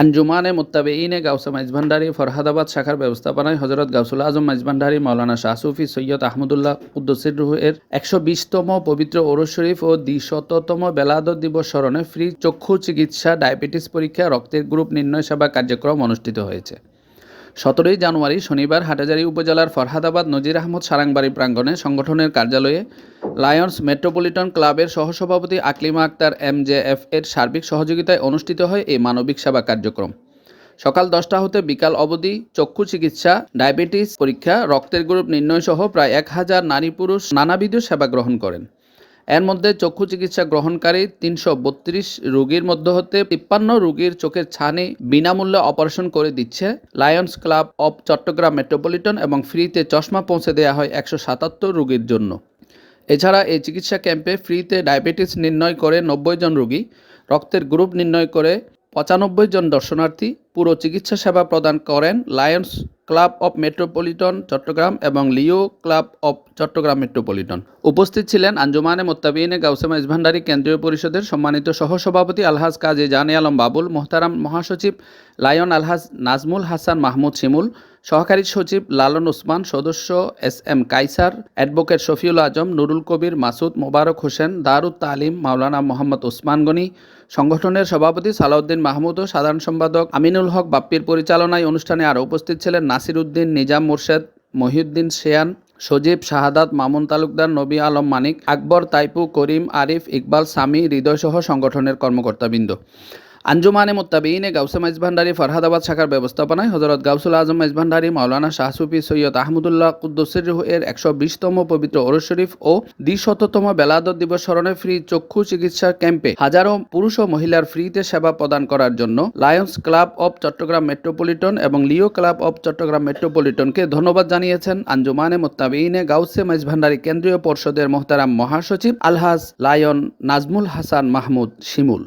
আঞ্জুমানে মুত্তাবেইনে গাউসা মাইজভান্ডারি ফরহাদাবাদ শাখার ব্যবস্থাপনায় হজরত গাউসুল আজম মাইজভান্ডারি মাওলানা শাহসুফি সৈয়দ আহমদুল্লাহ কুদ্দুসির রুহ এর একশো বিশতম পবিত্র ওরস শরীফ ও দ্বিশততম বেলাদত দিবস স্মরণে ফ্রি চক্ষু চিকিৎসা, ডায়াবেটিস পরীক্ষা, রক্তের গ্রুপ নির্ণয় সেবা কার্যক্রম অনুষ্ঠিত হয়েছে। সতেরোই জানুয়ারি শনিবার হাটাজারি উপজেলার ফরহাদাবাদ নজির আহমদ সারাংবাড়ি প্রাঙ্গণে সংগঠনের কার্যালয়ে লায়ন্স মেট্রোপলিটন ক্লাবের সহসভাপতি Aklima Akter M J F এর সার্বিক সহযোগিতায় অনুষ্ঠিত হয় এই মানবিক সেবা কার্যক্রম। সকাল দশটা হতে বিকাল অবধি চক্ষু চিকিৎসা, ডায়াবেটিস পরীক্ষা, রক্তের গ্রুপ নির্ণয় সহ প্রায় এক হাজার নারী পুরুষ নানাবিধ সেবা গ্রহণ করেন। এর মধ্যে চক্ষু চিকিৎসা গ্রহণকারী তিনশো বত্রিশ রোগীর মধ্যে হতে তিপ্পান্ন রোগীর চোখের ছানি বিনামূল্যে অপারেশন করে দিচ্ছে Lions club of Chattogram metropolitan এবং ফ্রিতে চশমা পৌঁছে দেওয়া হয় একশো সাতাত্তর রোগীর জন্য। এছাড়া এই চিকিৎসা ক্যাম্পে ফ্রিতে ডায়াবেটিস নির্ণয় করে নব্বই জন রোগী, রক্তের গ্রুপ নির্ণয় করে পঁচানব্বই জন দর্শনার্থী, পুরো চিকিৎসা সেবা প্রদান করেন Lions club of metropolitan, Chattogram এবং Leo club of Chattogram metropolitan. উপস্থিত ছিলেন আঞ্জুমানে মোত্তাবিনে গাউসেমা ইসভান্ডারি কেন্দ্রীয় পরিষদের সম্মানিত সহসভাপতি আলহাজ কাজী জানে আলম বাবুল, মোহতারাম মহাসচিব লায়ন আলহাজ নাজমুল হাসান মাহমুদ শিমুল সহকারী সচিব লালন ওসমান, সদস্য S M Kaiser advocate Shafiul Azam, Nurul Kabir, Masud Mobarak Hossain Darut Talim, Maulana Mohammad Osman Gani, সংগঠনের সভাপতি সালাউদ্দিন মাহমুদ ও সাধারণ সম্পাদক আমিনুল হক বাপ্পির পরিচালনায় অনুষ্ঠানে আরও উপস্থিত ছিলেন নাসির উদ্দিন নিজাম মোর্শেদ, মহিউদ্দিন শেয়ান, সজীব শাহাদাত, মামুন তালুকদার, নবী আলম মানিক, আকবর তাইপু, করিম আরিফ, ইকবাল, সামি, হৃদয়সহ সংগঠনের কর্মকর্তাবৃন্দ। আঞ্জুমানে মোত্তাবিনে গাউসে মাইজভান্ডারি ফরহাদাবাদ শাখার ব্যবস্থাপনায় হজরত গাউসুল আজম মাইজভান্ডারি, মাওলানা শাহসুফি সৈয়দ আহমদুল্লাহ কুদ্দুসির এর একশো বিশতম পবিত্র ওরস শরীফ ও দ্বিশততম বেলাদত দিবস স্মরণে ফ্রি চক্ষু চিকিৎসা ক্যাম্পে হাজারো পুরুষ ও মহিলার ফ্রিতে সেবা প্রদান করার জন্য Lions club of Chattogram metropolitan এবং লিও ক্লাব অব চট্টগ্রাম মেট্রোপলিটনকে ধন্যবাদ জানিয়েছেন আঞ্জুমানে মোত্তাবিনে গাউসে মাইজভান্ডারি কেন্দ্রীয় পর্ষদের মোহতারাম মহাসচিব আলহাজ লায়ন নাজমুল হাসান মাহমুদ শিমুল।